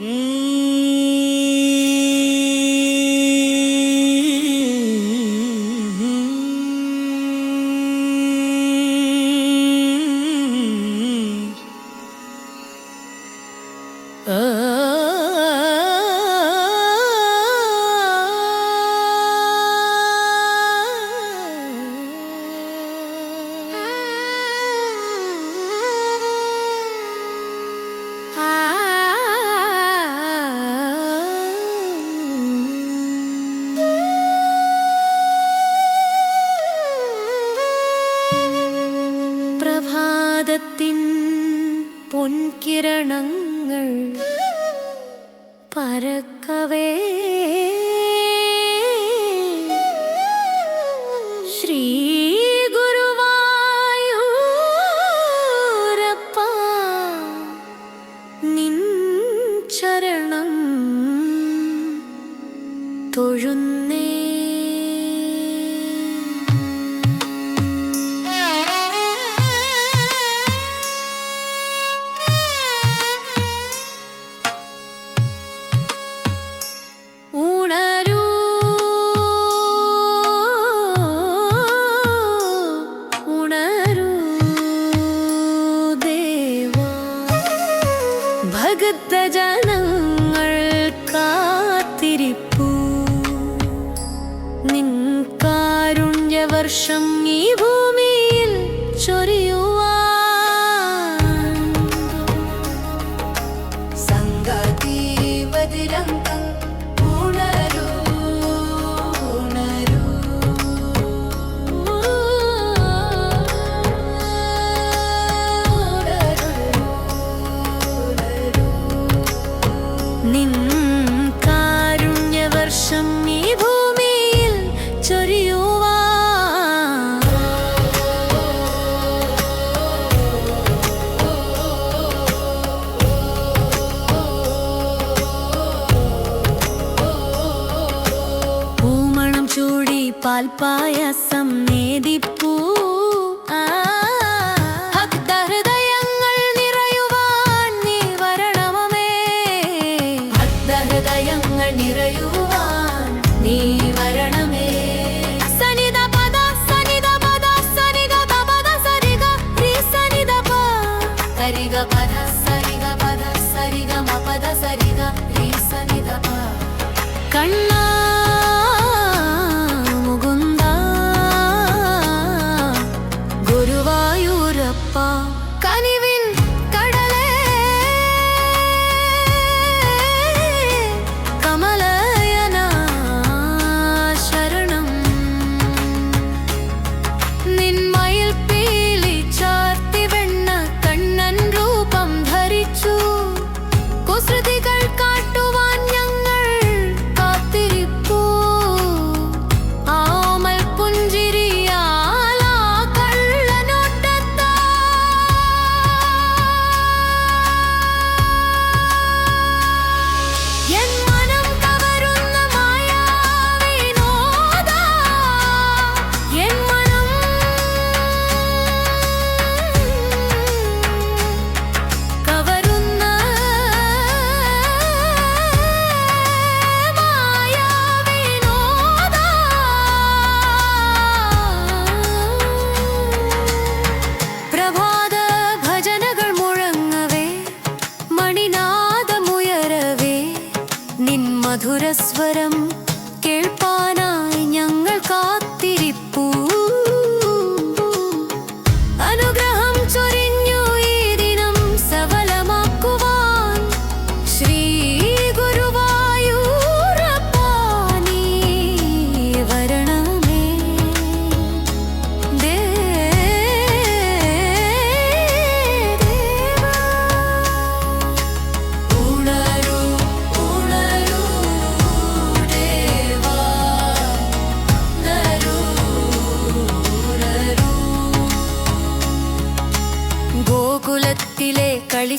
Mm. കിരണങ്ങൾ പരക്കവേ ശ്രീ നിൻ ചരണം തൊഴുന്നേ. നിൻ കാരുണ്യവർഷം ഈ ഭൂമിയിൽ ചൊരിയുവാ. പൂമണം ചൂടി പാൽപ്പായസ Nigga, but I. മധുരസ്വരം കേൾപ്പാനായി ഞങ്ങൾ കാത്തിരിപ്പ്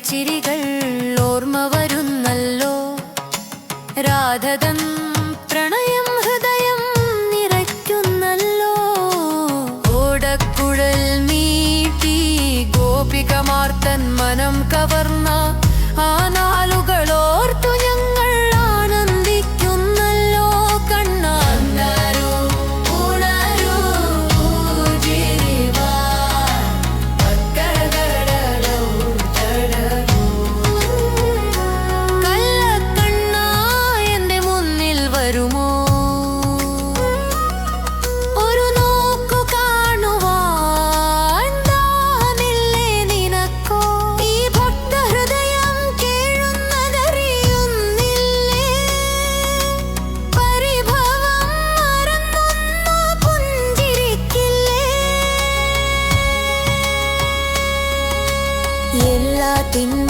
ചിരികൾ ഓർമ്മ വരുന്നല്ലോ. രാധകൻ പ്രണയം ഹൃദയം നിറയ്ക്കുന്നല്ലോ. ഓടക്കുഴൽ മീട്ടി ഗോപികമാർത്തൻ മനം കവർന്ന ആനാ ti